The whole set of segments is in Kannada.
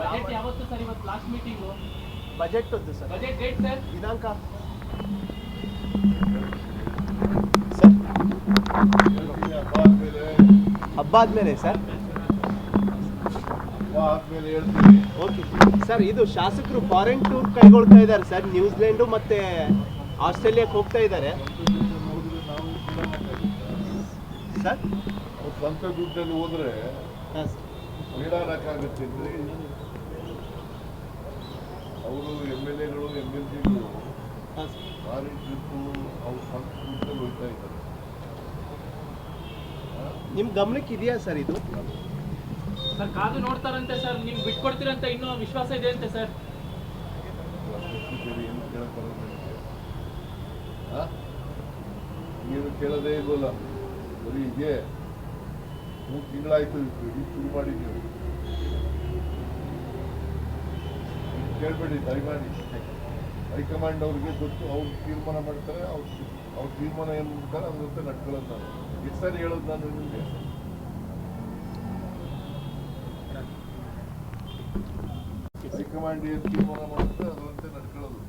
ಬಜೆಟ್ ಯಾವತ್ತು ಸರ್ ಇವತ್ತು ಲಾಸ್ಟ್ ಮೀಟಿಂಗು ಬಜೆಟ್ ಒಂದು ಸರ್. Budget date sir? ದಿನಾಂಕ? ಸರ್. ಹಬ್ಬ ಆದ್ಮೇಲೆ ಸರ್. ಆದ್ಮೇಲೆ ಹೇಳ್ತೀನಿ. ಓಕೆ ಸರ್ ಇದು ಶಾಸಕರು ಫಾರಿನ್ ಟೂರ್ ಕೈಗೊಳ್ತಾ ಇದ್ದಾರೆ ಸರ್. ನ್ಯೂಜಿಲೆಂಡು ಮತ್ತೆ ಆಸ್ಟ್ರೇಲಿಯಾಕ್ಕೆ ಹೋಗ್ತಾ ಇದ್ದಾರೆ. ನಾವು ಸರ್? ಸ್ವಂತ ದುಡ್ಡಲ್ಲಿ ಹೋದ್ರೆ ಹಾಂ ಸರ್. ನೀಡಾನಕ್ಕಾಗುತ್ತೆ ಅಂದ್ರೆ ಅವರು ಎಂ ಎಲ್ ಎಗಳು ಎಂ ಎಲ್ ಸಿಗಳು ಭಾರಿ ಟ್ರಿಪ್ ಅವ್ರ ಸ್ವಂತ ಹೋಗ್ತಾ ಇದ್ದಾರೆ. ನಿಮ್ಮ ಗಮನಕ್ಕೆ ಇದೆಯಾ ಸರ್ ಇದು? ಸರ್ ಕಾದು ನೋಡ್ತಾರಂತೆ ಸರ್ ನೀವು ಬಿಟ್ಕೊಡ್ತೀರಂತ ಇನ್ನೂ ವಿಶ್ವಾಸ ಇದೆ ಅಂತೆ ಸರ್ ಏನು ನನಗೆ? ನೀನು ಕೇಳೋದೇ ಇಲ್ವಲ್ಲ ಬರೀ ಇದೆ. ಮೂರು ತಿಂಗಳಾಯ್ತು ಇಡೀ ಶುರು ಮಾಡಿದ್ದೀವಿ ಕೇಳ್ಬೇಡಿ, ದಯಮಾಡಿ. ಹೈಕಮಾಂಡ್ ಅವ್ರಿಗೆ ಗೊತ್ತು, ಅವ್ರು ತೀರ್ಮಾನ ಮಾಡ್ತಾರೆ, ಅವ್ರು ಅವ್ರ ತೀರ್ಮಾನ ಏನು ಮಾಡ್ತಾರೆ ಅದಂತೆ ನಡ್ಕೊಳ್ಳೋದು ನಾನು. ಎಷ್ಟು ಸರಿ ಹೇಳೋದು ನಾನು ನಿಮಗೆ? ಹೈಕಮಾಂಡ್ ಏನು ತೀರ್ಮಾನ ಮಾಡುತ್ತೆ ಅದರಂತೆ ನಡ್ಕೊಳ್ಳೋದು.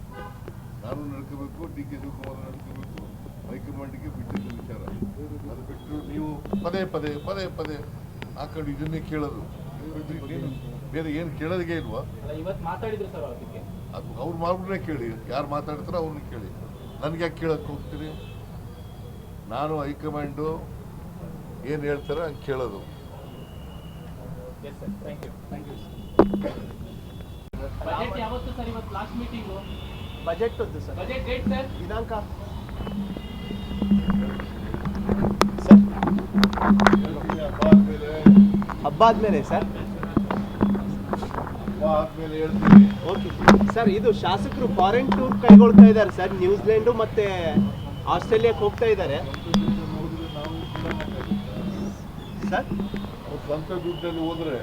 ನಾನು ನಡ್ಕೋಬೇಕು, ಡಿ ಕೆ ಶಿವಕುಮಾರ್ ನಡ್ಕೋಬೇಕು, ಹೈಕಮಾಂಡ್ಗೆ ಬಿಟ್ಟಿದ್ದು ವಿಚಾರ ಅದು ಬಿಟ್ಟು ನೀವು ಪದೇ ಪದೇ ಪದೇ ಪದೇ ಆ ಕಡೆ ಇದನ್ನೇ ಕೇಳೋದು. ಬೇರೆ ಏನು ಕೇಳೋದಿಗೆ ಇಲ್ವಾ? ಅಲ್ಲ ಇವತ್ತು ಮಾತಾಡಿದ್ರು ಸರ್ ಅದಕ್ಕೆ ಅದು ಅವ್ರು ಮಾಡ್ಬಿಟ್ರೆ ಕೇಳಿ. ಯಾರು ಮಾತಾಡ್ತಾರೋ ಅವ್ರನ್ನ ಕೇಳಿ. ನನಗೆ ಯಾಕೆ ಕೇಳಕ್ಕೆ ಹೋಗ್ತೀರಿ? ನಾನು ಹೈಕಮಾಂಡು ಏನು ಹೇಳ್ತಾರೆ ಹಂಗೆ ಕೇಳೋದು. Yes sir thank you thank you budget ಯಾವತ್ತು ಸರ್ ಇವತ್ತು ಲಾಸ್ಟ್ ಮೀಟಿಂಗು ಬಜೆಟ್ ಒಂದು ಸರ್ ಬಜೆಟ್ ಡೇಟ್ ಸರ್ ದಿನಾಂಕ ಸರ್ ಆದ್ಮೇಲೆ ಹಬ್ಬ ಆದ್ಮೇಲೆ ಸರ್? ಓಕೆ ಸರ್ ಇದು ಶಾಸಕರು ಫಾರಿನ್ ಟೂರ್ ಕೈಗೊಳ್ತಾ ಇದ್ದಾರೆ ಸರ್ ನ್ಯೂಜಿಲೆಂಡು ಮತ್ತೆ ಆಸ್ಟ್ರೇಲಿಯಾಕ್ಕೆ ಹೋಗ್ತಾ ಇದ್ದಾರೆ. ಸರ್? ಸ್ವಂತ ದುಡ್ಡಲ್ಲಿ ಹೋದ್ರೆ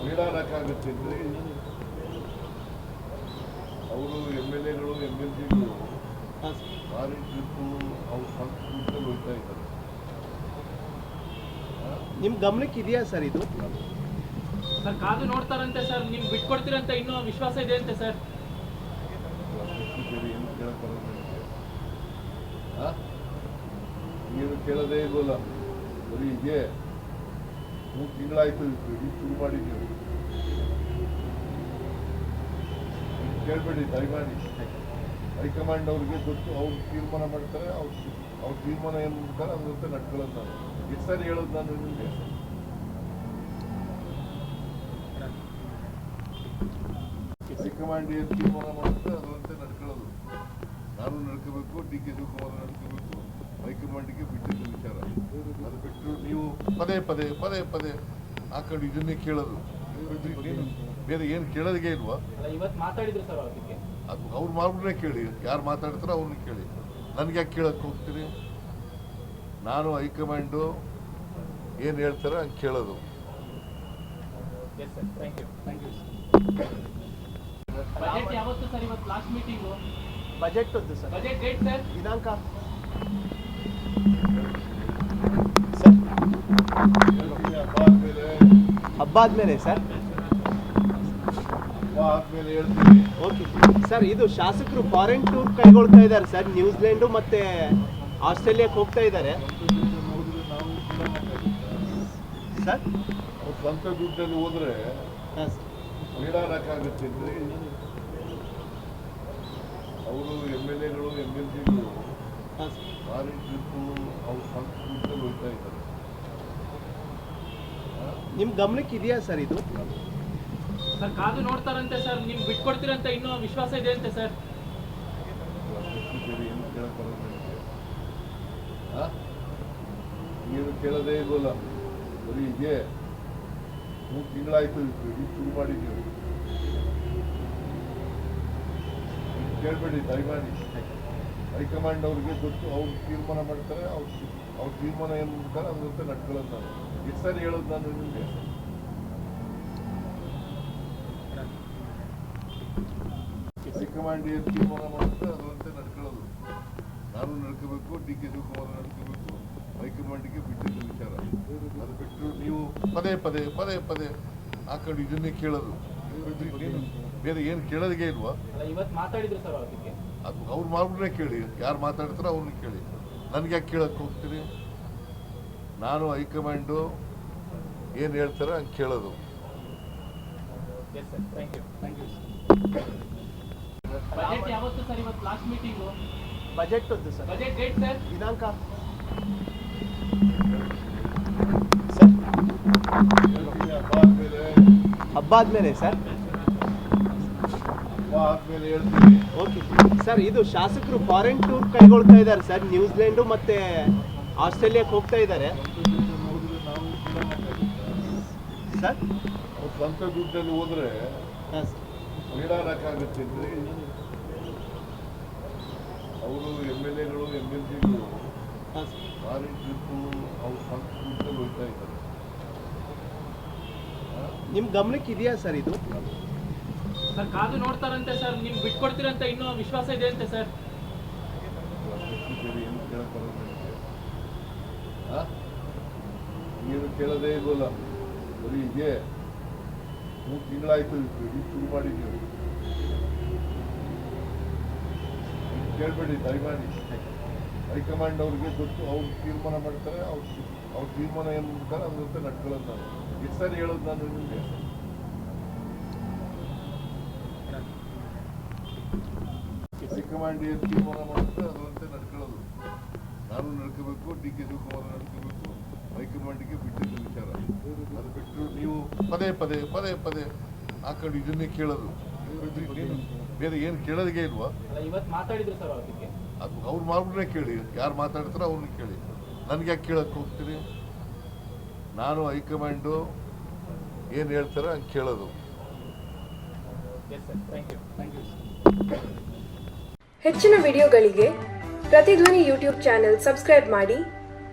ಅಂದ್ರೆ ಅವರು ಎಂ ಎಲ್ ಎಗಳು ಎಂ ಎಲ್ ಜಿಗಳು ಫಾರಿನ್ ಟ್ರಿಪ್ಪು ಅವ್ರ ಸ್ವಂತ ದುಡ್ಡಲ್ಲಿ ಹೋಗ್ತಾ ಇದ್ದಾರೆ. ನಿಮ್ಮ ಗಮನಕ್ಕೆ ಇದೆಯಾ ಸರ್ ಇದು? ಸರ್ ಕಾದು ನೋಡ್ತಾರಂತೆ ಸರ್. ನಿಮ್ಗೆ ಬಿಟ್ಕೊಡ್ತೀರಂತ ಇನ್ನೂ ವಿಶ್ವಾಸ ಇದೆ ಅಂತೆ ಸರ್. ಏನು ಕೇಳೋದೇ ಇಲ್ವಲ್ಲ ಬರೀ ಹೀಗೆ ಮೂರು ತಿಂಗಳಾಯ್ತು ಇದು ಶುರು ಮಾಡಿದ್ದೀವಿ ಕೇಳಬೇಡಿ ದಯಮಾಡಿ. ಹೈಕಮಾಂಡ್ ಅವ್ರಿಗೆ ಗೊತ್ತು ಅವ್ರು ತೀರ್ಮಾನ ಮಾಡ್ತಾರೆ ಅವ್ರು ಅವ್ರ ತೀರ್ಮಾನ ಏನು ಮಾಡ್ತಾರೆ ಜೊತೆ ನಡ್ಕೊಳ್ಳೋದು ನಾನು. ಎಷ್ಟು ಸರಿ ಹೇಳೋದು ನಾನು ನಿಮಗೆ? ಹೈಕಮಾಂಡ್ ಏನು ತೀರ್ಮಾನ ಮಾಡುತ್ತೆ ಅದರಂತೆ ನಡ್ಕೊಳ್ಳೋದು. ನಾನು ನಡ್ಕೋಬೇಕು ಡಿ ಕೆ ಶಿವಕುಮಾರ್ ನಡ್ಕೋಬೇಕು ಹೈಕಮಾಂಡ್ಗೆ ಬಿಟ್ಟಿದ್ದ ವಿಚಾರ. ಅದು ಬಿಟ್ಟು ನೀವು ಪದೇ ಪದೇ ಪದೇ ಪದೇ ಆ ಕಡೆ ಇದನ್ನೇ ಕೇಳೋದು. ಬೇರೆ ಏನು ಕೇಳೋದಕ್ಕೆ ಇಲ್ವಾ? ಅಲ್ಲ ಇವತ್ತು ಮಾತಾಡಿದ್ರು ಸರ್ ಅದಕ್ಕೆ ಅದು ಅವ್ರು ಮಾರ್ಗನೇ ಕೇಳಿ. ಯಾರು ಮಾತಾಡ್ತಾರೋ ಅವ್ರನ್ನ ಕೇಳಿ. ನನಗೆ ಯಾಕೆ ಕೇಳಕ್ಕೆ ಹೋಗ್ತೀರಿ? ನಾನು ಹೈಕಮಾಂಡು ಏನು ಹೇಳ್ತಾರೆ ಹಂಗೆ ಕೇಳೋದು. Yes sir thank you thank you budget ಯಾವತ್ತು ಸರ್ ಇವತ್ತು ಲಾಸ್ಟ್ ಮೀಟಿಂಗು ಬಜೆಟ್ ಒಂದು ಸರ್ ಬಜೆಟ್ ಡೇಟ್ ಸರ್ ದಿನಾಂಕ? ಹಬ್ಬ ಆದ್ಮೇಲೆ ಸರ್ ಆದ್ಮೇಲೆ ಹೇಳ್ತೀನಿ. ಓಕೆ ಸರ್ ಇದು ಶಾಸಕರು ಫಾರಿನ್ ಟೂರ್ ಕೈಗೊಳ್ತಾ ಇದ್ದಾರೆ ಸರ್ ನ್ಯೂಜಿಲೆಂಡು ಮತ್ತೆ ಆಸ್ಟ್ರೇಲಿಯಾಕ್ಕೆ ಹೋಗ್ತಾ ಇದ್ದಾರೆ. ಸರ್ ಸ್ವಂತ ದುಡ್ಡಲ್ಲಿ ಹೋದ್ರೆ ಸರ್ ಅವರು ಎಂ ಎಲ್ ಎಗಳು ಎಂ ಎಲ್ ಸಿಗಳು ಫಾರಿನ್ ಟ್ರಿಪ್ಪು ಅವ್ರ ಸ್ವಂತ ದುಡ್ಡಲ್ಲಿ ಹೋಗ್ತಾ ಇದ್ದಾರೆ. ನಿಮ್ಮ ಗಮನಕ್ಕೆ ಇದೆಯಾ ಸರ್ ಇದು? ಸರ್, ಕಾದು ನೋಡ್ತಾರಂತೆ ಸರ್, ನೀವು ಬಿಟ್ಕೊಡ್ತೀರಂತ, ಇನ್ನೂ ವಿಶ್ವಾಸ ಇದೆ ಅಂತೆ ಸರ್? ಏನು ಕೇಳೋದೇ ಇಲ್ವಲ್ಲ, ಬರೀ ಹೀಗೆ ಮೂರು ತಿಂಗಳಾಯ್ತು ಇಡೀ ಶುರು ಮಾಡಿದ್ದೀವಿ. ಕೇಳಬೇಡಿ, ದಯಮಾಡಿ. ಹೈಕಮಾಂಡ್ ಅವ್ರಿಗೆ ಗೊತ್ತು, ಅವ್ರು ತೀರ್ಮಾನ ಮಾಡ್ತಾರೆ, ಅವ್ರು ಅವ್ರ ತೀರ್ಮಾನ ಏನು ಮಾಡ್ತಾರೆ ಅದಂತೆ ನಡ್ಕೊಳ್ಳೋದು ನಾನು ಎಷ್ಟು ಸರಿ ಹೇಳೋದು ನಾನು ನಿಮಗೆ? ಹೈಕಮಾಂಡ್ ಏನು ತೀರ್ಮಾನ ಮಾಡಿದ್ರೆ ಅದರಂತೆ ನಡ್ಕೊಳ್ಳೋದು. ನಾನು ನಡ್ಕೋಬೇಕು ಡಿ ಕೆ ಶಿವಕುಮಾರ್ ನಡ್ಕೋಬೇಕು ಹೈಕಮಾಂಡ್ಗೆ ಬಿಟ್ಟಿದ್ದು ವಿಚಾರ. ಅದು ಬಿಟ್ಟು ನೀವು ಪದೇ ಪದೇ ಪದೇ ಪದೇ ಹಾಕೊಂಡು ಇದನ್ನೇ ಕೇಳೋದು. ಬೇರೆ ಏನು ಕೇಳೋದಿಗೆ ಇಲ್ವಾ? ಅಲ್ಲ ಇವತ್ತು ಮಾತಾಡಿದ್ರು ಸರ್ ಅದಕ್ಕೆ ಅದು ಅವ್ರು ಮಾಡ್ಬಿಟ್ರೆ ಕೇಳಿ. ಯಾರು ಮಾತಾಡ್ತಾರೋ ಅವ್ರನ್ನ ಕೇಳಿ. ನನಗೆ ಯಾಕೆ ಕೇಳಕ್ಕೆ ಹೋಗ್ತೀರಿ? ನಾನು ಹೈಕಮಾಂಡು ಏನು ಹೇಳ್ತಾರೆ ಹಂಗೆ ಕೇಳೋದು. Yes sir thank you thank you budget ಯಾವತ್ತು ಸರ್ ಇವತ್ತು ಲಾಸ್ಟ್ ಮೀಟಿಂಗು ಬಜೆಟ್ ಒಂದು ಸರ್. Budget date sir? ದಿನಾಂಕ? ಸರ್. ಹಬ್ಬ ಆದ್ಮೇಲೆ ಹಬ್ಬ ಆದ್ಮೇಲೆ ಸರ್ ಓಕೆ ಸರ್ ಇದು ಶಾಸಕರು ಫಾರಿನ್ ಟೂರ್ ಕೈಗೊಳ್ತಾ ಇದ್ದಾರೆ ಸರ್. ನ್ಯೂಜಿಲೆಂಡು ಮತ್ತೆ ಆಸ್ಟ್ರೇಲಿಯಾಕ್ಕೆ ಹೋಗ್ತಾ ಇದ್ದಾರೆ. ಸರ್ ಸ್ವಂತ ದುಡ್ಡಲ್ಲಿ ಹೋದ್ರೆ ಸರ್ ಅವರು ಎಂ ಎಲ್ ಎಗಳು ಎಂ ಎಲ್ ಸಿಗಳು ಫಾರಿನ್ ಟ್ರಿಪ್ಪು ಅವ್ರು ಸ್ವಂತ ಹೋಗ್ತಾ ಇದ್ದಾರೆ. ನಿಮ್ಮ ಗಮನಕ್ಕೆ ಇದೆಯಾ ಸರ್ ಇದು? ಸರ್ ಕಾದು ನೋಡ್ತಾರಂತೆ ಸರ್. ನಿಮ್ಗೆ ಬಿಟ್ಕೊಡ್ತೀರಂತ ಇನ್ನೂ ವಿಶ್ವಾಸ ಇದೆ ಅಂತೆ ಸರ್. ಏನು ಕೇಳಕ್ಕೆ ಬರೋದು? ಏನು ಕೇಳೋದೇ ಇಲ್ವಲ್ಲ? ಬರೀ ಹೀಗೆ? ಮೂರು ತಿಂಗಳಾಯ್ತು ಇದು ಶುರು ಮಾಡಿದ್ದೀವಿ ಕೇಳಬೇಡಿ, ದಯಮಾಡಿ. ಹೈಕಮಾಂಡ್ ಅವ್ರಿಗೆ ಗೊತ್ತು, ಅವ್ರು ತೀರ್ಮಾನ ಮಾಡ್ತಾರೆ, ಅವ್ರು ಅವ್ರ ತೀರ್ಮಾನ ಏನು ಮಾಡ್ತಾರೆ ಅದ್ರಂತೆ ನಡ್ಕೊಳ್ಳೋದು ನಾನು. ಎಷ್ಟು ಹೇಳೋದು ನಾನು ನಿಮಗೆ? ಹೈಕಮಾಂಡ್ ಏನು ತೀರ್ಮಾನ ಮಾಡುತ್ತೆ ಅದರಂತೆ ನಡ್ಕೊಳ್ಳೋದು. ನಾನು ನಡ್ಕೋಬೇಕು, ಡಿ ಕೆ ಶಿವಕುಮಾರ್ ನಡ್ಕೋಬೇಕು. ಹೈಕಮಾಂಡ್ಗೆ ಬಿಟ್ಟಿದ್ದು ವಿಚಾರ. ಅದು ಬಿಟ್ಟು ನೀವು ಪದೇ ಪದೇ ಪದೇ ಪದೇ ಆ ಕಡೆ ಇದನ್ನೇ ಕೇಳೋದು. ಏನು ಬೇರೆ ಏನು ಕೇಳೋದಿಗೆ ಇಲ್ವಾ? ಅಲ್ಲ ಇವತ್ತು ಮಾತಾಡಿದ್ರು ಸರ್ ಅದಕ್ಕೆ ಅದು ಅವ್ರು ಮಾಡ್ಬಿಟ್ರೆ ಕೇಳಿ. ಯಾರು ಮಾತಾಡ್ತಾರೋ ಅವ್ರನ್ನ ಕೇಳಿ. ನನಗೆ ಯಾಕೆ ಕೇಳಕ್ಕೆ ಹೋಗ್ತೀರಿ? ನಾನು ಹೈಕಮಾಂಡು ಏನು ಹೇಳ್ತಾರೆ ಹಂಗೆ ಕೇಳೋದು. Yes sir thank you thank you ಹೆಚ್ಚಿನ ವಿಡಿಯೋಗಳಿಗೆ ಪ್ರತಿಧ್ವನಿ ಯೂಟ್ಯೂಬ್ ಚಾನೆಲ್ ಸಬ್ಸ್ಕ್ರೈಬ್ ಮಾಡಿ.